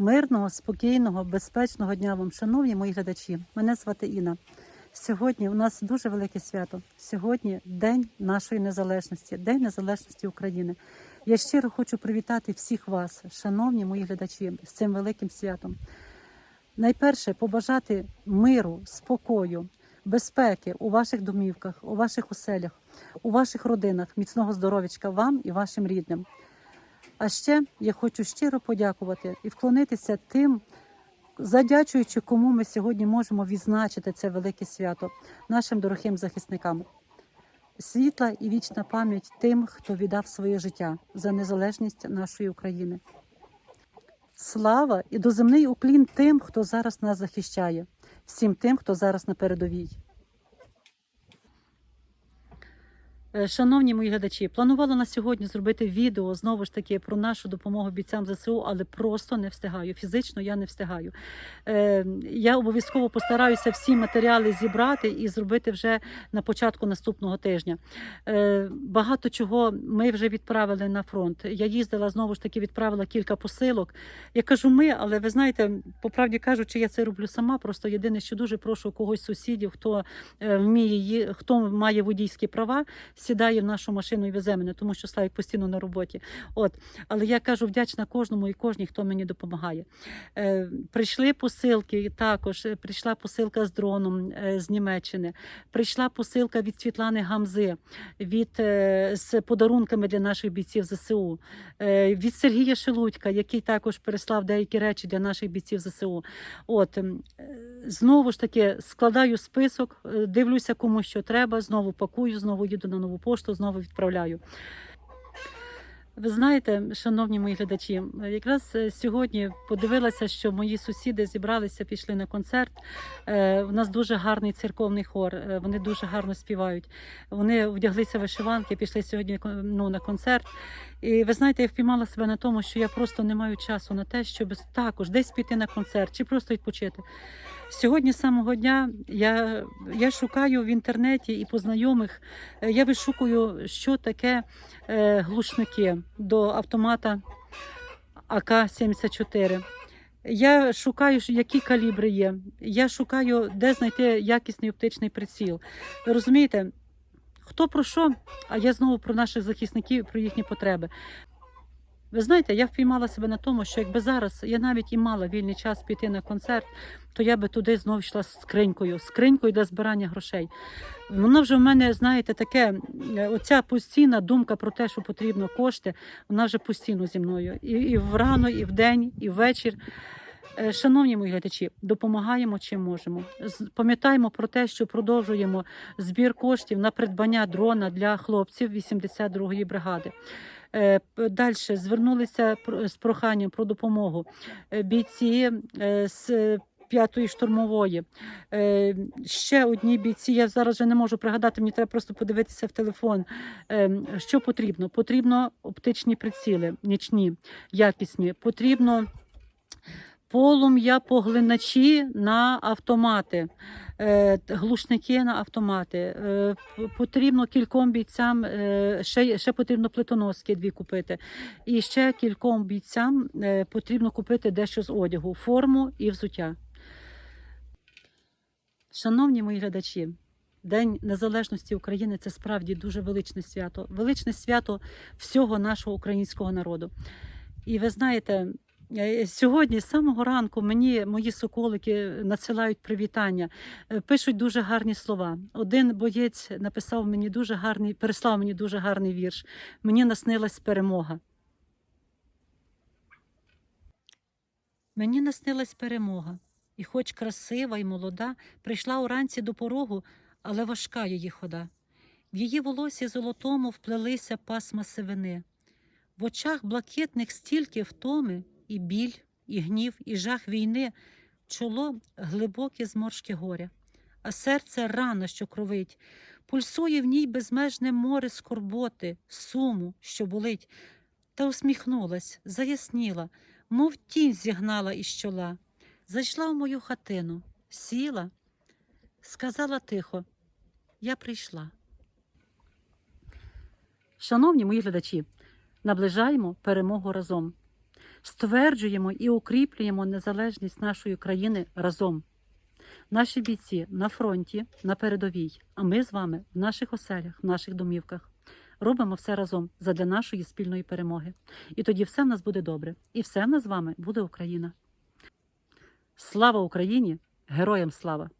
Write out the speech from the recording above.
Мирного, спокійного, безпечного дня вам, шановні мої глядачі. Мене звати Інна. Сьогодні у нас дуже велике свято. Сьогодні День нашої незалежності, День Незалежності України. Я щиро хочу привітати всіх вас, шановні мої глядачі, з цим великим святом. Найперше побажати миру, спокою, безпеки у ваших домівках, у ваших оселях, у ваших родинах, міцного здоров'ячка вам і вашим рідним. А ще я хочу щиро подякувати і вклонитися тим, задячуючи, кому ми сьогодні можемо відзначити це велике свято нашим дорогим захисникам. Світла і вічна пам'ять тим, хто віддав своє життя за незалежність нашої України. Слава і доземний уклін тим, хто зараз нас захищає, всім тим, хто зараз на передовій. Е, Шановні мої глядачі, планувала на сьогодні зробити відео знову ж таки про нашу допомогу бійцям ЗСУ, але просто не встигаю. Фізично я не встигаю. Е, я обов'язково постараюся всі матеріали зібрати і зробити вже на початку наступного тижня. Е, багато чого ми вже відправили на фронт. Я їздила знову ж таки, відправила кілька посилок. Я кажу ми, але ви знаєте, по правді кажучи, я це роблю сама. Просто єдине, що дуже прошу когось сусідів, хто е, вміє хто має водійські права сідає в нашу машину і везе мене, тому що Славік постійно на роботі. От, але я кажу, вдячна кожному і кожній, хто мені допомагає. Е, прийшли посилки. Також е, прийшла посилка з дроном е, з Німеччини. Прийшла посилка від Світлани Гамзи від е, з подарунками для наших бійців ЗСУ. Е, від Сергія Шелудька, який також переслав деякі речі для наших бійців ЗСУ. От е, знову ж таки складаю список, е, дивлюся, кому що треба, знову пакую, знову їду на нову пошту, знову відправляю. Ви знаєте, шановні мої глядачі, якраз е, сьогодні подивилася, що мої сусіди зібралися, пішли на концерт. Е, У нас дуже гарний церковний хор. е, Вони дуже гарно співають. Вони вдяглися вишиванки, пішли сьогодні ну, на концерт. І ви знаєте, я впіймала себе на тому, що я просто не маю часу на те, щоб також десь піти на концерт чи просто відпочити. Сьогодні самого дня я, я шукаю в інтернеті і по знайомих, е, я вишукую, що таке е, глушники до автомата АК-74. Я шукаю, які калібри є. Я шукаю, де знайти якісний оптичний приціл. Розумієте, хто про що, а я знову про наших захисників, про їхні потреби. Ви знаєте, я впіймала себе на тому, що якби зараз я навіть і мала вільний час піти на концерт, то я би туди знову йшла з скринькою, скринькою для збирання грошей. Воно вже в мене, знаєте, таке, е, оця постійна думка про те, що потрібно кошти, вона вже постійно зі мною. І, і врано, і вдень, і ввечір. Е, Шановні мої глядачі, допомагаємо чим можемо. Пам'ятаємо про те, що продовжуємо збір коштів на придбання дрона для хлопців 82-ї бригади. Далі звернулися з проханням про допомогу е, бійці е, з п'ятої штурмової. Е, Ще одні бійці. Я зараз вже не можу пригадати, мені треба просто подивитися в телефон. Е, Що потрібно? Потрібно оптичні приціли, нічні, якісні. Потрібно полум'я поглиначі на автомати, е, глушники на автомати. Е, Потрібно кільком бійцям, е, ще, ще потрібно плитоноски дві купити. І ще кільком бійцям потрібно купити дещо з одягу, форму і взуття. Шановні мої глядачі, День Незалежності України це справді дуже величне свято, величне свято всього нашого українського народу. І ви знаєте, сьогодні з самого ранку мені мої соколики надсилають привітання, е, пишуть дуже гарні слова. Один боєць написав мені дуже гарний, переслав мені дуже гарний вірш. Мені наснилась перемога. Мені наснилась перемога, і хоч красива і молода, прийшла уранці до порогу, але важка її хода. В її волосі золотому вплелися пасма сивини. В очах блакитних стільки втоми, і біль, і гнів, і жах війни, чоло глибокі зморшки горя, а серце рана, що кровить, пульсує в ній безмежне море скорботи, суму, що болить, та усміхнулась, заясніла, мов тінь зігнала із чола, зайшла в мою хатину, сіла, сказала тихо: Я прийшла. Шановні мої глядачі, наближаємо перемогу разом. Стверджуємо і укріплюємо незалежність нашої країни разом. Наші бійці на фронті, на передовій, а ми з вами в наших оселях, в наших домівках. Робимо все разом задля нашої спільної перемоги. І тоді все в нас буде добре. І все в нас з вами буде Україна. Слава Україні! Героям слава!